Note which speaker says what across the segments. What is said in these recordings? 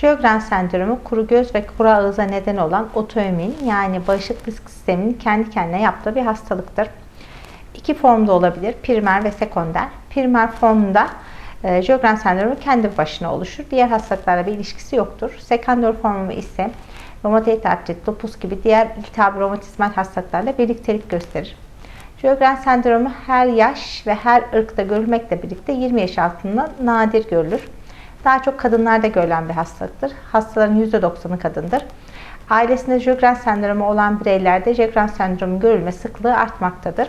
Speaker 1: Sjögren sendromu kuru göz ve kuru ağıza neden olan otoimmün yani bağışıklık sisteminin kendi kendine yaptığı bir hastalıktır. İki formda olabilir. Primer ve sekonder. Primer formunda e, Sjögren sendromu kendi başına oluşur. Diğer hastalıklarla bir ilişkisi yoktur. Sekonder formu ise romatoid artrit, lupus gibi diğer iltihap romatizmal hastalıklarla birliktelik gösterir. Sjögren sendromu her yaş ve her ırkta görülmekle birlikte 20 yaş altında nadir görülür. Daha çok kadınlarda görülen bir hastalıktır. Hastaların %90'ı kadındır. Ailesinde Sjögren sendromu olan bireylerde Sjögren sendromu görülme sıklığı artmaktadır.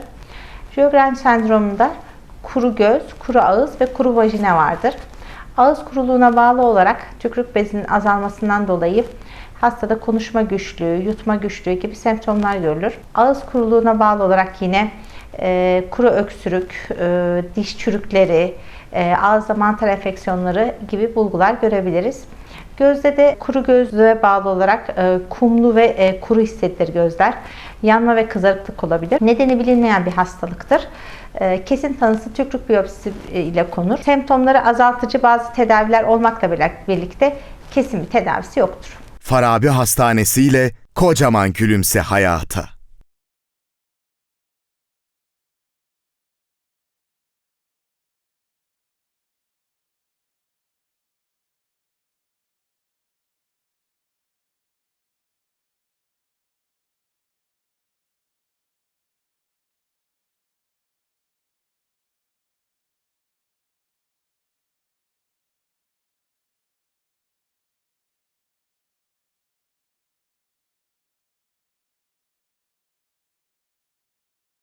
Speaker 1: Sjögren sendromunda kuru göz, kuru ağız ve kuru vajina vardır. Ağız kuruluğuna bağlı olarak tükürük bezinin azalmasından dolayı hastada konuşma güçlüğü, yutma güçlüğü gibi semptomlar görülür. Ağız kuruluğuna bağlı olarak yine e, kuru öksürük, e, diş çürükleri, e, ağızda mantar enfeksiyonları gibi bulgular görebiliriz. Gözde de kuru gözlüğe bağlı olarak e, kumlu ve e, kuru hissedilir gözler. Yanma ve kızarıklık olabilir. Nedeni bilinmeyen bir hastalıktır. E, kesin tanısı tükürük biyopsisi e, ile konur. Semptomları azaltıcı bazı tedaviler olmakla birlikte kesin bir tedavisi yoktur.
Speaker 2: Farabi Hastanesi ile kocaman gülümse hayata.